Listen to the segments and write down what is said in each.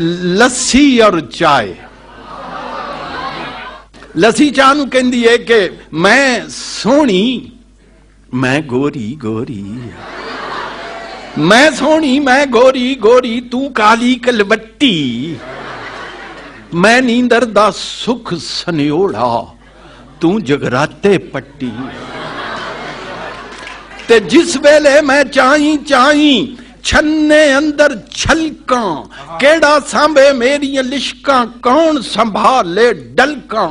ਲੱਸੀ ਔਰ ਚਾਏ ਲੱਸੀ ਚਾਹ ਨੂੰ ਕਹਿੰਦੀ ਏ ਕਿ ਮੈਂ ਸੋਹਣੀ ਮੈਂ ਗੋਰੀ ਗੋਰੀ ਮੈਂ ਸੋਹਣੀ ਮੈਂ ਗੋਰੀ ਗੋਰੀ ਤੂੰ ਕਾਲੀ ਕਲਵੱਟੀ ਮੈਂ ਨੀਂਦਰ ਦਾ ਸੁਖ ਸਨਿਓੜਾ ਤੂੰ ਜਗਰਾਤੇ ਪੱਟੀ ਤੇ ਜਿਸ ਵੇਲੇ ਮੈਂ ਚਾਹੀ ਚਾਹੀ ਛੰਨੇ ਅੰਦਰ ਛਲਕਾਂ ਕਿਹੜਾ ਸਾਂਭੇ ਮੇਰੀਆਂ ਲਿਸ਼ਕਾਂ ਕੌਣ ਸੰਭਾਲੇ ਡਲਕਾਂ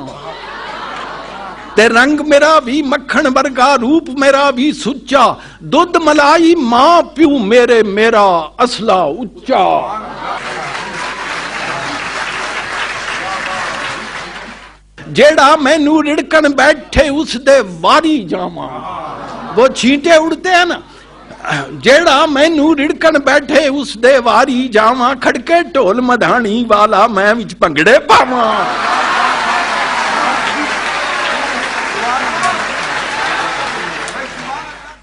ਤੇ ਰੰਗ ਮੇਰਾ ਵੀ ਮੱਖਣ ਵਰਗਾ ਰੂਪ ਮੇਰਾ ਵੀ ਸੁੱਚਾ ਦੁੱਧ ਮਲਾਈ ਮਾਂ ਪਿਓ ਮੇਰੇ ਮੇਰਾ ਅਸਲਾ ਉੱਚਾ ਜਿਹੜਾ ਮੈਨੂੰ ਰਿੜਕਣ ਬੈਠੇ ਉਸ ਦੇ ਵਾਰੀ ਜਾਵਾਂ ਉਹ ਛੀਂਟੇ ਉੜਦੇ ਹਨ ਜਿਹੜਾ ਮੈਨੂੰ ਰਿੜਕਣ ਬੈਠੇ, ਉਸ ਦੇ ਵਾਰੀ ਜਾਵਾਂ। ਖੜਕੇ ਢੋਲ ਮਧਾਣੀ ਵਾਲਾ ਮੈਂ ਵਿੱਚ ਭੰਗੜੇ ਪਾਵਾਂ।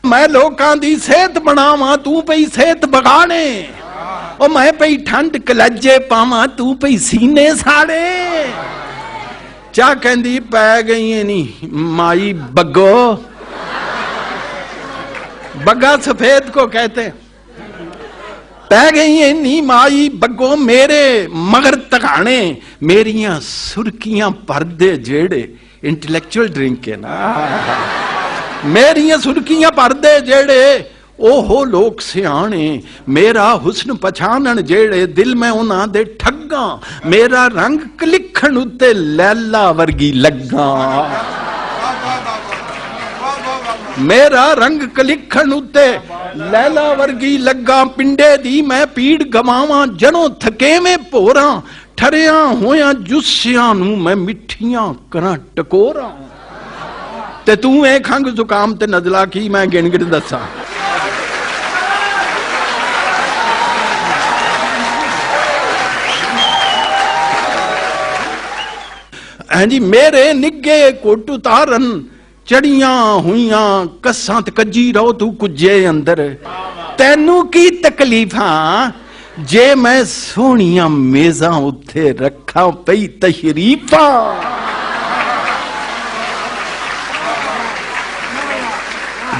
ਮੈਂ ਲੋਕਾਂ ਦੀ ਸਿਹਤ ਬਣਾਵਾਂ, ਤੂੰ ਪਈ ਸਿਹਤ ਬਗਾਣੇ। ਉਹ ਮੈਂ ਪਈ ਠੰਡ ਕਲੱਜੇ ਪਾਵਾਂ, ਤੂੰ ਪਈ ਸੀਨੇ ਸਾੜੇ। ਚਾ ਕਹਿੰਦੀ, ਪੈ ਗਈ ਨਹੀਂ ਮਾਈ ਬੱਗੋ। ਬੱਗਾ ਸਫੇਦ ਕੋ ਕਹਤੇ। ਪੈ ਗਈ ਐ ਮਾਈ, ਬੱਗੋ ਮੇਰੇ ਮਗਰ ਤਕਾਣੇ ਮੇਰੀਆਂ ਸੁਰਕੀਆਂ ਪਰਦੇ ਜਿਹੜੇ ਇੰਟੈਲੈਕਚੁਅਲ ਡਰਿੰਕ ਹੈ ਨਾ। ਮੇਰੀਆਂ ਸੁਰਕੀਆਂ ਪਰਦੇ ਜਿਹੜੇ ਉਹ ਲੋਕ ਸਿਆਣੇ, ਮੇਰਾ ਹੁਸਨ ਪਛਾਣਨ ਜਿਹੜੇ ਦਿਲ ਮੈਂ ਉਹਨਾਂ ਦੇ ਠੱਗਾਂ, ਮੇਰਾ ਰੰਗ ਕਲਿਖਣ ਉੱਤੇ ਲੈਲਾ ਵਰਗੀ ਲੱਗਾ। ਮੇਰਾ ਰੰਗ ਕਲਿਖਣ ਉੱਤੇ ਲੈਲਾ ਵਰਗੀ ਲੱਗਾ ਪਿੰਡੇ ਦੀ ਮੈਂ ਪੀੜ ਗਵਾਵਾਂ, ਜਨੋਂ ਥਕੇਵੇਂ ਭੋਰਾਂ, ਠਰਿਆ ਹੋਇਆ ਜੁੱਸਿਆਂ ਨੂੰ ਮੈਂ ਮਿੱਠੀਆਂ ਕਰਾਂ ਟਕੋਰਾਂ। ਤੇ ਤੂੰ ਇਹ ਖੰਗ ਜ਼ੁਕਾਮ ਤੇ ਨਜ਼ਲਾ ਕੀ ਮੈਂ ਗਿਣ ਗਿਣ ਦੱਸਾਂ ਹਾਂਜੀ ਮੇਰੇ ਨਿੱਗੇ ਕੋਟ ਉਤਾਰਨ ਚੜੀਆਂ ਹੋਈਆਂ ਕੱਸਾਂ ਤੇ ਕੱਜੀ ਰਹੋ ਤੂੰ ਕੁੱਜੇ ਅੰਦਰ। ਤੈਨੂੰ ਕੀ ਤਕਲੀਫਾਂ? ਜੇ ਮੈਂ ਸੋਹਣੀਆਂ ਮੇਜ਼ਾਂ ਉੱਤੇ ਰੱਖਾਂ ਪਈ ਤਸ਼ਰੀਫਾਂ।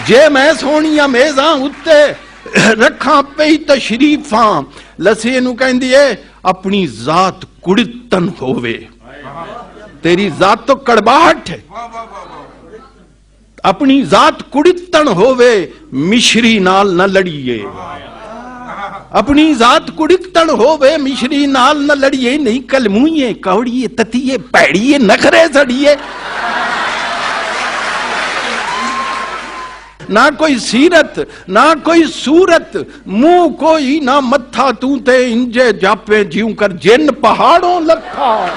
ਜੇ ਮੈਂ ਸੋਹਣੀਆਂ ਮੇਜ਼ਾਂ ਉੱਤੇ ਰੱਖਾਂ ਪਈ ਤਸ਼ਰੀਫਾਂ, ਲਸੇ ਨੂੰ ਕਹਿੰਦੀ ਏ, ਆਪਣੀ ਜ਼ਾਤ ਕੁੜਤਨ ਹੋਵੇ। ਤੇਰੀ ਜ਼ਾਤ ਤੋਂ ਕੜਬਾਹਟ ਹੈ ਆਪਣੀ ਜ਼ਾਤ ਕੁੜਤਨ ਹੋਵੇ ਮਿਸ਼ਰੀ ਨਾਲ ਨਾ ਲੜੀਏ ਆਪਣੀ ਜ਼ਾਤ ਕੁੜਤਨ ਹੋਵੇ ਮਿਸ਼ਰੀ ਨਾਲ ਨਾ ਲੜੀਏ ਨਹੀਂ ਕਲਮੂਏ ਕੌੜੀਏ ਤਤੀਏ ਪੈੜੀਏ ਨਖਰੇ ਸੜੀਏ ਨਾ ਕੋਈ ਸੀਰਤ ਨਾ ਕੋਈ ਸੂਰਤ ਮੂੰਹ ਕੋਈ ਨਾ ਮੱਥਾ ਤੂੰ ਤੇ ਇੰਜੇ ਜਾਪੇ ਜਿਉ ਕਰ ਜਿੰਨ ਪਹਾੜੋਂ ਲੱਥਾ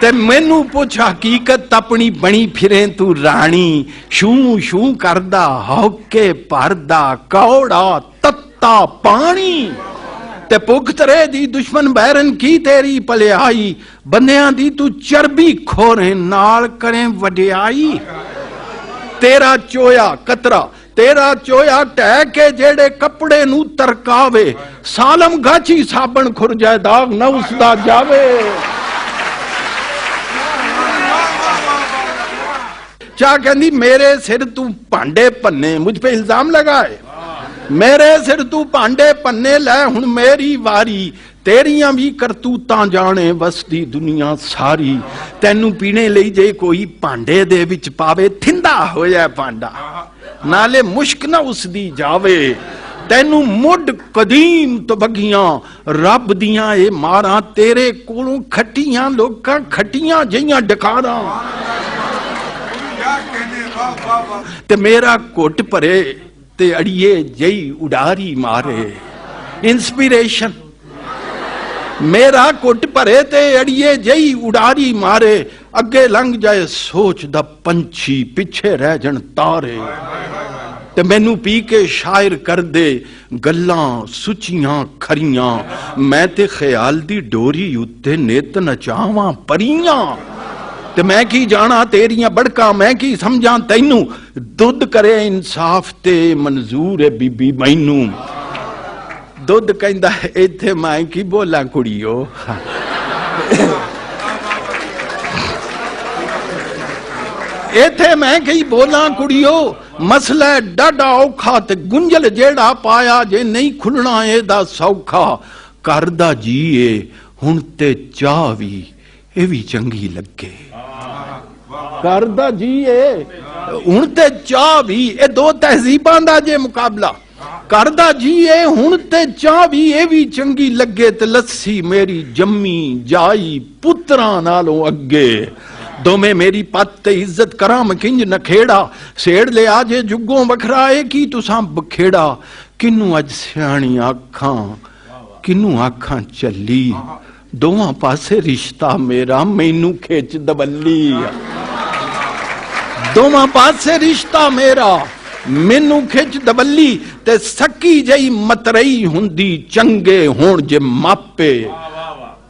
ਤੇ ਮੈਨੂੰ ਪੁੱਛ, ਹਕੀਕਤ ਆਪਣੀ ਬਣੀ ਫਿਰੇ ਤੂੰ ਰਾਣੀ। ਸ਼ੂ ਸ਼ੂ ਕਰਦਾ ਹੌਕੇ ਭਰਦਾ, ਕੌੜਾ ਤੱਤਾ ਪਾਣੀ। ਤੇ ਪੁਖਤਰੇ ਦੀ ਦੁਸ਼ਮਨ ਬੈਰਨ ਕੀ ਤੇਰੀ ਭਲਿਆਈ ਬੰਦਿਆਂ ਦੀ ਤੂੰ ਚਰਬੀ ਖੋਰੇ ਨਾਲ ਕਰੇ ਵਡਿਆਈ। ਤੇਰਾ ਚੋਇਆ ਕਤਰਾ, ਤੇਰਾ ਚੋਇਆ ਟਹਿ ਕੇ ਜਿਹੜੇ ਕੱਪੜੇ ਨੂੰ ਤਰਕਾਵੇ। ਸਾਲਮ ਗਾਚੀ ਸਾਬਣ ਖੁਰ ਜਾਏ ਦਾਗ ਨਾ ਉਸ ਦਾ ਜਾਵੇ। ਚਾ ਕਹਿੰਦੀ, ਮੇਰੇ ਸਿਰ ਤੂੰ ਭਾਂਡੇ ਭੰਨੇ, ਮੁਝ ਪੇ ਇਲਜ਼ਾਮ ਲਗਾਏ। ਮੇਰੇ ਸਿਰ ਤੂੰ ਭਾਂਡੇ ਭੰਨੇ, ਲੈ ਹੁਣ ਮੇਰੀ ਵਾਰੀ। ਤੇਰੀਆਂ ਵੀ ਕਰਤੂਤਾਂ ਜਾਣੇ, ਵਸਦੀ ਦੁਨੀਆ ਸਾਰੀ। ਤੈਨੂੰ ਪੀਣੇ ਲਈ ਜੇ ਕੋਈ ਭਾਂਡੇ ਦੇ ਵਿੱਚ ਪਾਵੇ, ਥਿੰਦਾ ਹੋਇਆ ਭਾਂਡਾ। ਨਾਲੇ ਮੁਸ਼ਕ ਨਾ ਉਸ ਦੀ ਜਾਵੇ। ਤੈਨੂੰ ਮੁੱਢ ਕਦੀਮ ਤੋਂ ਰੱਬ ਦੀਆਂ ਇਹ ਮਾਰਾਂ, ਤੇਰੇ ਕੋਲੋਂ ਖੱਟੀਆਂ, ਲੋਕਾਂ ਖੱਟੀਆਂ ਜਈਆਂ ਡਕਾਰਾਂ। ਤੇ ਮੇਰਾ ਘੁੱਟ ਭਰੇ ਤੇ ਅੜੀਏ ਜਈ ਉਡਾਰੀ ਮਾਰੇ। ਇਨਸਪੀਰੇਸ਼ਨ ਮੇਰਾ ਘੁੱਟ ਭਰੇ ਤੇ ਅੜੀਏ ਜਈ ਉਡਾਰੀ ਮਾਰੇ। ਅੱਗੇ ਲੰਘ ਜਾਏ ਸੋਚ ਦਾ ਪੰਛੀ, ਪਿੱਛੇ ਰਹਿ ਜਣ ਤਾਰੇ। ਤੇ ਮੈਨੂੰ ਪੀ ਕੇ ਸ਼ਾਇਰ ਕਰ ਦੇ ਗੱਲਾਂ ਸੁਚੀਆਂ ਖਰੀਆਂ। ਮੈਂ ਤੇ ਖਿਆਲ ਦੀ ਡੋਰੀ ਉੱਤੇ ਨਿਤ ਨਚਾਵਾਂ ਪਰੀਆਂ। ਤੇ ਮੈਂ ਕੀ ਜਾਣਾ ਤੇਰੀਆਂ ਬੜਕਾਂ, ਮੈਂ ਕੀ ਸਮਝਾਂ ਤੈਨੂੰ? ਦੁੱਧ ਕਰੇ ਇਨਸਾਫ ਤੇ ਮਨਜ਼ੂਰ ਹੈ ਬੀਬੀ ਮੈਨੂੰ। ਦੁੱਧ ਕਹਿੰਦਾ ਇੱਥੇ ਮੈਂ ਕੀ ਬੋਲਾਂ ਕੁੜੀਓ? ਇੱਥੇ ਮੈਂ ਕੀ ਬੋਲਾਂ ਕੁੜੀਓ? ਮਸਲਾ ਹੈ, ਡਾਢਾ ਔਖਾ ਤੇ ਗੁੰਝਲ ਜਿਹੜਾ ਪਾਇਆ ਜੇ ਨਹੀਂ ਖੁੱਲਣਾ ਇਹਦਾ ਸੌਖਾ। ਕਰਦਾ ਦਾ ਜੀਏ, ਹੁਣ ਤੇ ਚਾਹ ਵੀ ਇਹ ਵੀ ਚੰਗੀ ਲੱਗੇ। ਘਰ ਦਾ ਜੀਏ ਹੁਣ ਤੇ ਚਾਹ ਵੀ ਇਹ ਦੋ ਤਹਿਜ਼ੀਬਾਂ ਦਾ ਜੇ ਮੁਕਾਬਲਾ। ਘਰ ਦਾ ਜੀਏ ਹੁਣ ਤੇ ਚਾਹ ਵੀ ਇਹ ਵੀ ਚੰਗੀ ਲੱਗੇ ਤੇ ਲੱਸੀ ਮੇਰੀ ਜੰਮੀ ਜਾਈ ਪੁੱਤਰਾਂ ਨਾਲੋਂ ਅੱਗੇ। ਦੋਵੇਂ ਮੇਰੀ ਪੱਤ ਤੇ ਇੱਜ਼ਤ ਕਰਾਂ ਮਕਿੰਜ ਨਖੇੜਾ ਸੇੜ ਲਿਆ ਜੇ ਜੁੱਗੋਂ ਵਖਰਾਏ ਕੀ ਤੁਸਾਂ ਬਖੇੜਾ? ਕਿਨੂੰ ਅੱਜ ਸਿਆਣੀ ਆਖਾਂ ਕਿਨੂੰ ਆਖਾਂ ਚੱਲੀ ਦੋਵਾਂ ਪਾਸੇ ਰਿਸ਼ਤਾ ਮੇਰਾ, ਮੈਨੂੰ ਖਿੱਚ ਦਬੱਲੀ ਆ। ਦੋਵਾਂ ਪਾਸੇ ਰਿਸ਼ਤਾ ਮੇਰਾ, ਮੈਨੂੰ ਖਿੱਚ ਦਬੱਲੀ ਤੇ ਸੱਕੀ ਜਈ ਮਤਰਈ ਹੁੰਦੀ ਚੰਗੇ ਹੋਣ ਜੇ ਮਾਪੇ।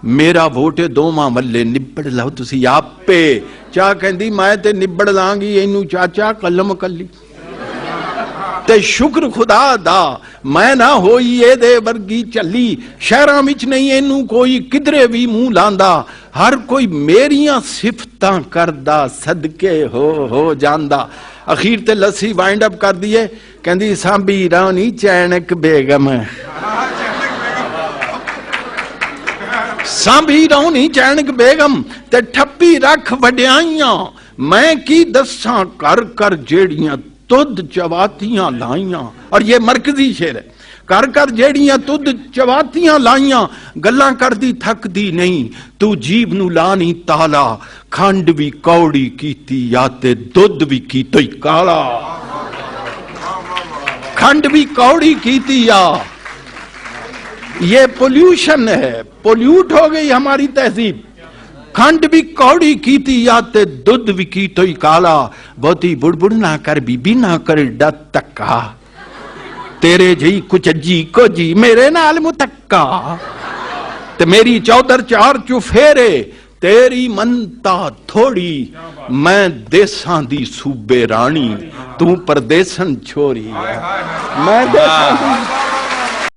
ਮੇਰਾ ਵੋਟ ਦੋਵਾਂ ਵੱਲੇ ਨਿਬੜ ਲਓ ਤੁਸੀਂ ਆਪੇ। ਚਾਹ ਕਹਿੰਦੀ, ਮੈਂ ਤੇ ਨਿਬੜ ਲਾਂਗੀ, ਇਹਨੂੰ ਚਾਚਾ ਕਲਮ ਕੱਲੀ। ਤੇ ਸ਼ੁਕਰ ਖੁਦਾ ਦਾ, ਮੈਂ ਨਾ ਹੋਈ ਇਹਦੇ ਵਰਗੀ ਚੱਲੀ ਸ਼ਹਿਰਾਂ ਵਿੱਚ ਨਹੀਂ ਇਹਨੂੰ ਕੋਈ, ਕਿਧਰੇ ਵੀ ਮੂੰਹ ਲਾਂਦਾ। ਹਰ ਕੋਈ ਮੇਰੀਆਂ ਸਿਫਤਾਂ ਕਰਦਾ, ਸਦਕੇ ਹੋ ਹੋ ਜਾਂਦਾ। ਅਖੀਰ ਤੇ ਲੱਸੀ ਵਾਈਂਡ ਅਪ ਕਰ ਦਈਏ ਕਹਿੰਦੀ, ਸਾਂਭੀ ਰਾਣੀ ਚੈਨਕ ਬੇਗਮ। ਸਾਂਭੀ ਰੌਣੀ ਚੈਨਕ ਬੇਗਮ, ਤੇ ਠੱਪੀ ਰੱਖ ਵਡਿਆਈਆਂ। ਮੈਂ ਕੀ ਦੱਸਾਂ ਕਰ ਕਰ ਜਿਹੜੀਆਂ ਤੁਧ ਚਵਾਤੀਆਂ ਲਾਈਆਂ ਔਰ ਇਹ ਮਰਕਜ਼ੀ ਸ਼ੇਰ ਹੈ ਕਰ ਕਰ ਜਿਹੜੀਆਂ ਤੁਧ ਚਵਾਤੀਆਂ ਲਾਈਆਂ ਗੱਲਾਂ ਕਰਦੀ ਥੱਕਦੀ ਨਹੀਂ ਤੂੰ ਜੀਬ ਨੂੰ ਲਾ ਨਹੀਂ ਤਾਲਾ ਖੰਡ ਵੀ ਕੌੜੀ ਕੀਤੀ ਜਾਂ ਤੇ ਦੁੱਧ ਵੀ ਕੀਤੋਈ ਕਾਲਾ ਖੰਡ ਵੀ ਕੌੜੀ ਕੀਤੀ ਆ ये पोल्यूशन है पोल्यूट हो गई हमारी तहजीब ਖੰਡ ਵੀ ਕੌੜੀ ਕੀਤੀ ਆ ਤੇ ਦੁੱਧ ਵੀ ਕੀਤੋਈ ਕਾਲਾ। ਬਹੁਤੀ ਬੁੜਬੁੜ ਨਾ ਕਰ ਬੀਬੀ ਨਾ ਕਰ ਡੱਤ ਤੱਕਾ ਤੇਰੇ ਜਈ ਕੁਚੱਜੀ ਕੋਜੀ ਮੇਰੇ ਨਾਲ ਮੁਤੱਕਾ। ਤੇ ਮੇਰੀ ਚੌਧਰ ਚਾਰ ਚੁਫੇਰੇ ਤੇਰੀ ਮੰਤਾ ਥੋੜੀ। ਮੈਂ ਦੇਸਾਂ ਦੀ ਸੂਬੇ ਰਾਣੀ ਤੂੰ ਪਰਦੇਸਨ ਛੋਰੀ। ਮੈਂ ਦੇਸਾਂ ਦੀ